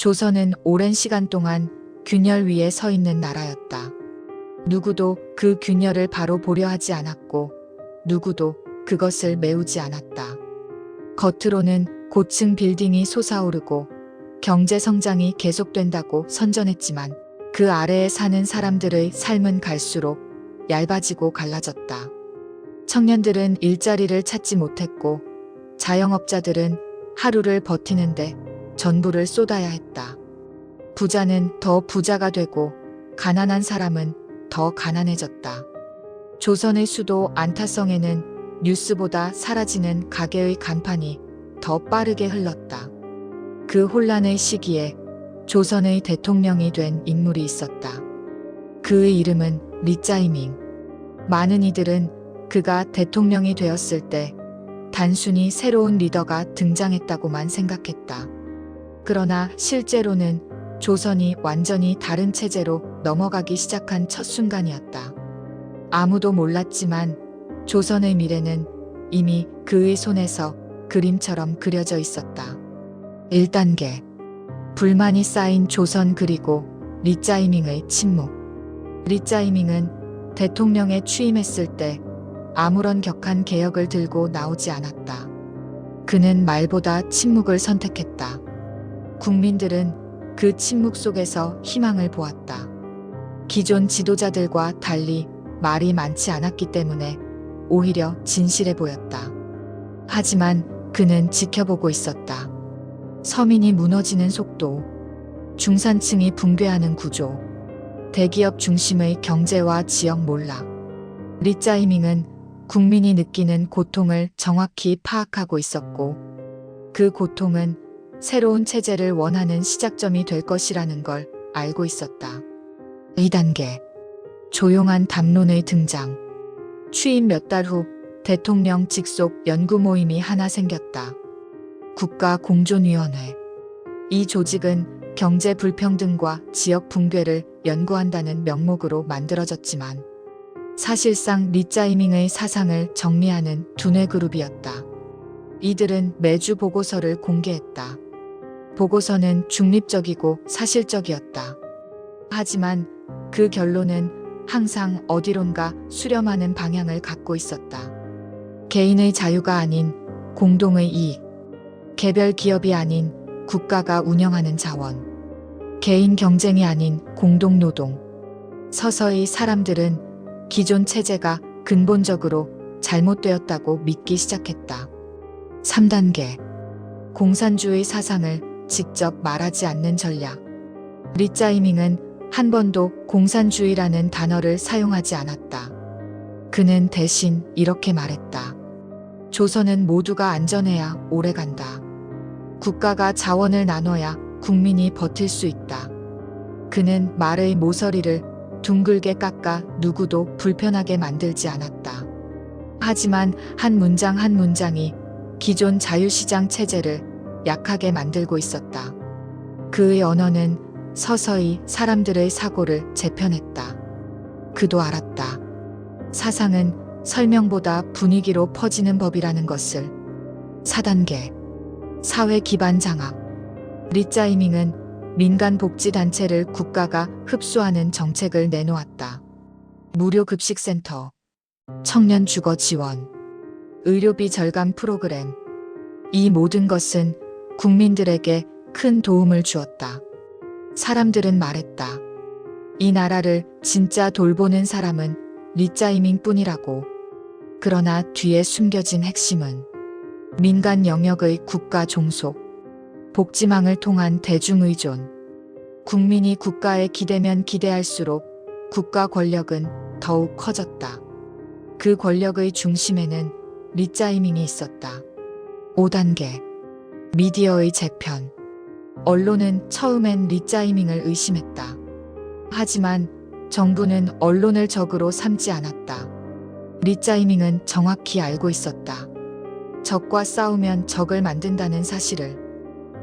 조선은 오랜 시간 동안 균열 위에 서 있는 나라였다. 누구도 그 균열을 바로 보려 하지 않았고, 누구도 그것을 메우지 않았다. 겉으로는 고층 빌딩이 솟아오르고 경제 성장이 계속된다고 선전했지만 그 아래에 사는 사람들의 삶은 갈수록 얇아지고 갈라졌다. 청년들은 일자리를 찾지 못했고 자영업자들은 하루를 버티는데 전부를 쏟아야 했다. 부자는 더 부자가 되고 가난한 사람은 더 가난해졌다. 조선의 수도 안타성에는 뉴스보다 사라지는 가게의 간판이 더 빠르게 흘렀다. 그 혼란의 시기에 조선의 대통령이 된 인물이 있었다. 그의 이름은 리짜이밍. 많은 이들은 그가 대통령이 되었을 때 단순히 새로운 리더가 등장했다고만 생각했다. 그러나 실제로는 조선이 완전히 다른 체제로 넘어가기 시작한 첫 순간이었다. 아무도 몰랐지만 조선의 미래는 이미 그의 손에서 그림처럼 그려져 있었다. 1단계. 불만이 쌓인 조선 그리고 리짜이밍의 침묵. 리짜이밍은 대통령에 취임했을 때 아무런 격한 개혁을 들고 나오지 않았다. 그는 말보다 침묵을 선택했다. 국민들은 그 침묵 속에서 희망을 보았다. 기존 지도자들과 달리 말이 많지 않았기 때문에 오히려 진실해 보였다. 하지만 그는 지켜보고 있었다. 서민이 무너지는 속도, 중산층이 붕괴하는 구조, 대기업 중심의 경제와 지역 몰락. 리짜이밍은 국민이 느끼는 고통을 정확히 파악하고 있었고, 그 고통은 새로운 체제를 원하는 시작점이 될 것이라는 걸 알고 있었다. 2단계. 조용한 담론의 등장. 취임 몇 달 후 대통령 직속 연구 모임이 하나 생겼다. 국가공존위원회. 이 조직은 경제 불평등과 지역 붕괴를 연구한다는 명목으로 만들어졌지만 사실상 리짜이밍의 사상을 정리하는 두뇌 그룹이었다. 이들은 매주 보고서를 공개했다. 보고서는 중립적이고 사실적이었다. 하지만 그 결론은 항상 어디론가 수렴하는 방향을 갖고 있었다. 개인의 자유가 아닌 공동의 이익, 개별 기업이 아닌 국가가 운영하는 자원, 개인 경쟁이 아닌 공동 노동. 서서히 사람들은 기존 체제가 근본적으로 잘못되었다고 믿기 시작했다. 3단계. 공산주의 사상을 직접 말하지 않는 전략. 리짜이밍은 한 번도 공산주의라는 단어를 사용하지 않았다. 그는 대신 이렇게 말했다. 조선은 모두가 안전해야 오래 간다. 국가가 자원을 나눠야 국민이 버틸 수 있다. 그는 말의 모서리를 둥글게 깎아 누구도 불편하게 만들지 않았다. 하지만 한 문장 한 문장이 기존 자유시장 체제를 약하게 만들고 있었다. 그의 언어는 서서히 사람들의 사고를 재편했다. 그도 알았다. 사상은 설명보다 분위기로 퍼지는 법이라는 것을. 4단계. 사회 기반 장악. 리짜이밍은 민간 복지 단체를 국가가 흡수하는 정책을 내놓았다. 무료 급식센터, 청년 주거 지원, 의료비 절감 프로그램. 이 모든 것은 국민들에게 큰 도움을 주었다. 사람들은 말했다. 이 나라를 진짜 돌보는 사람은 리짜이밍 뿐이라고. 그러나 뒤에 숨겨진 핵심은 민간 영역의 국가 종속, 복지망을 통한 대중의존. 국민이 국가에 기대면 기대할수록 국가 권력은 더욱 커졌다. 그 권력의 중심에는 리짜이밍이 있었다. 5단계. 미디어의 재편. 언론은 처음엔 리짜이밍을 의심했다. 하지만 정부는 언론을 적으로 삼지 않았다. 리짜이밍은 정확히 알고 있었다. 적과 싸우면 적을 만든다는 사실을.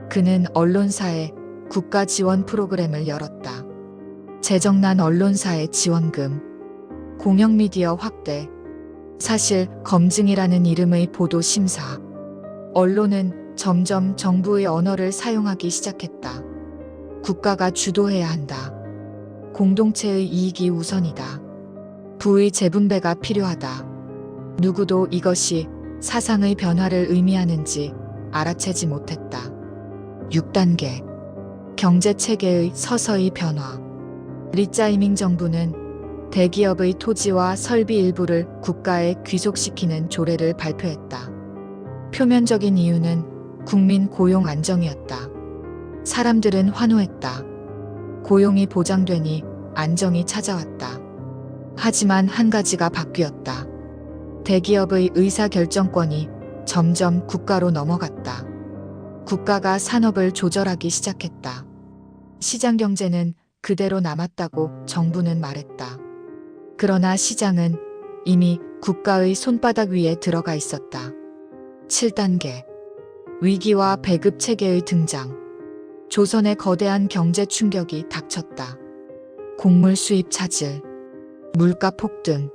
그는 언론사에 국가 지원 프로그램을 열었다. 재정난 언론사의 지원금, 공영미디어 확대, 사실 검증이라는 이름의 보도 심사. 언론은 점점 정부의 언어를 사용하기 시작했다. 국가가 주도해야 한다. 공동체의 이익이 우선이다. 부의 재분배가 필요하다. 누구도 이것이 사상의 변화를 의미하는지 알아채지 못했다. 6단계 경제 체계의 서서히 변화. 리짜이밍 정부는 대기업의 토지와 설비 일부를 국가에 귀속시키는 조례를 발표했다. 표면적인 이유는 국민 고용 안정이었다. 사람들은 환호했다. 고용이 보장되니 안정이 찾아왔다. 하지만 한 가지가 바뀌었다. 대기업의 의사결정권이 점점 국가로 넘어갔다. 국가가 산업을 조절하기 시작했다. 시장 경제는 그대로 남았다고 정부는 말했다. 그러나 시장은 이미 국가의 손바닥 위에 들어가 있었다. 7단계 위기와 배급 체계의 등장. 조선의 거대한 경제 충격이 닥쳤다. 곡물 수입 차질, 물가 폭등,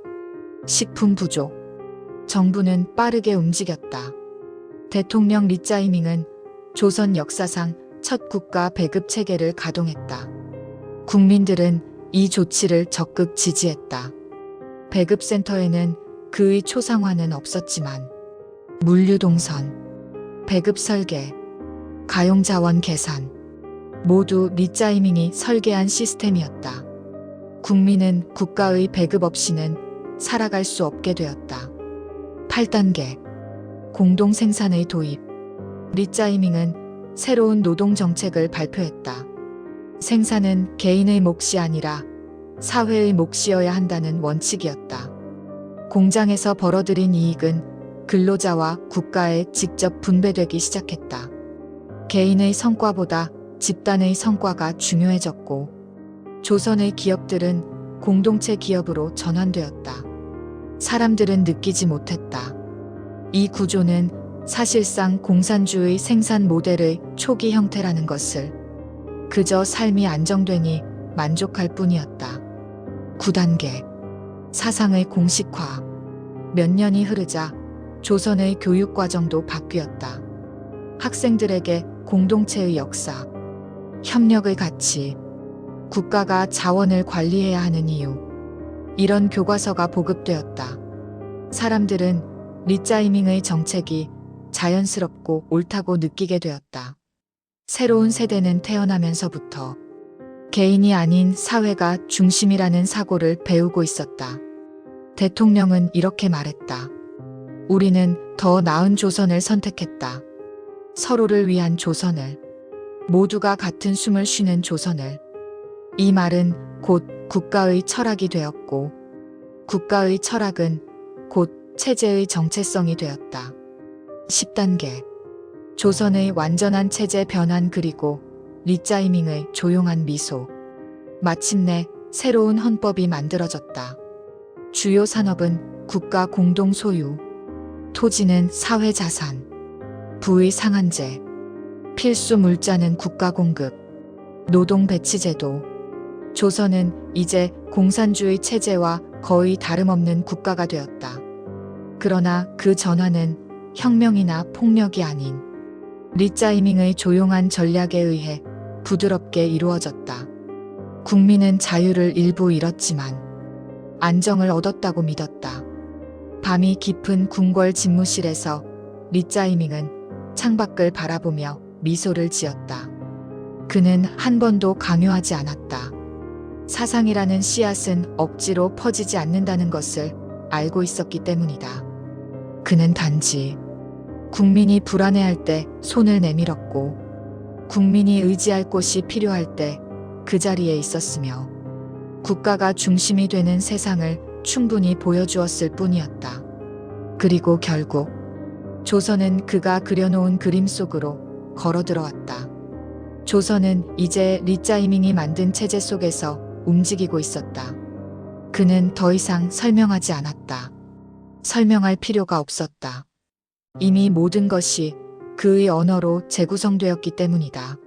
식품 부족. 정부는 빠르게 움직였다. 대통령 리짜이밍은 조선 역사상 첫 국가 배급 체계를 가동했다. 국민들은 이 조치를 적극 지지했다. 배급센터에는 그의 초상화는 없었지만 물류동선, 배급 설계, 가용 자원 계산 모두 리짜이밍이 설계한 시스템이었다. 국민은 국가의 배급 없이는 살아갈 수 없게 되었다. 8단계 공동 생산의 도입 리짜이밍은 새로운 노동 정책을 발표했다. 생산은 개인의 몫이 아니라 사회의 몫이어야 한다는 원칙이었다. 공장에서 벌어들인 이익은 근로자와 국가에 직접 분배되기 시작했다. 개인의 성과보다 집단의 성과가 중요해졌고 조선의 기업들은 공동체 기업으로 전환되었다. 사람들은 느끼지 못했다. 이 구조는 사실상 공산주의 생산 모델의 초기 형태라는 것을 그저 삶이 안정되니 만족할 뿐이었다. 9단계 사상의 공식화 몇 년이 흐르자 조선의 교육 과정도 바뀌었다. 학생들에게 공동체의 역사, 협력의 가치, 국가가 자원을 관리해야 하는 이유, 이런 교과서가 보급되었다. 사람들은 리짜이밍의 정책이 자연스럽고 옳다고 느끼게 되었다. 새로운 세대는 태어나면서부터 개인이 아닌 사회가 중심이라는 사고를 배우고 있었다. 대통령은 이렇게 말했다. 우리는 더 나은 조선을 선택했다. 서로를 위한 조선을. 모두가 같은 숨을 쉬는 조선을. 이 말은 곧 국가의 철학이 되었고, 국가의 철학은 곧 체제의 정체성이 되었다. 10단계. 조선의 완전한 체제 변환 그리고 리짜이밍의 조용한 미소. 마침내 새로운 헌법이 만들어졌다. 주요 산업은 국가 공동 소유. 토지는 사회 자산. 부의 상한제. 필수 물자는 국가 공급. 노동 배치 제도. 조선은 이제 공산주의 체제와 거의 다름없는 국가가 되었다. 그러나 그 전환은 혁명이나 폭력이 아닌 리짜이밍의 조용한 전략에 의해 부드럽게 이루어졌다. 국민은 자유를 일부 잃었지만 안정을 얻었다고 믿었다. 밤이 깊은 궁궐 집무실에서 리짜이밍은 창밖을 바라보며 미소를 지었다. 그는 한 번도 강요하지 않았다. 사상이라는 씨앗은 억지로 퍼지지 않는다는 것을 알고 있었기 때문이다. 그는 단지 국민이 불안해할 때 손을 내밀었고 국민이 의지할 곳이 필요할 때 그 자리에 있었으며 국가가 중심이 되는 세상을 충분히 보여주었을 뿐이었다. 그리고 결국 조선은 그가 그려놓은 그림 속으로 걸어 들어왔다. 조선은 이제 리짜이밍이 만든 체제 속에서 움직이고 있었다. 그는 더 이상 설명하지 않았다. 설명할 필요가 없었다. 이미 모든 것이 그의 언어로 재구성되었기 때문이다.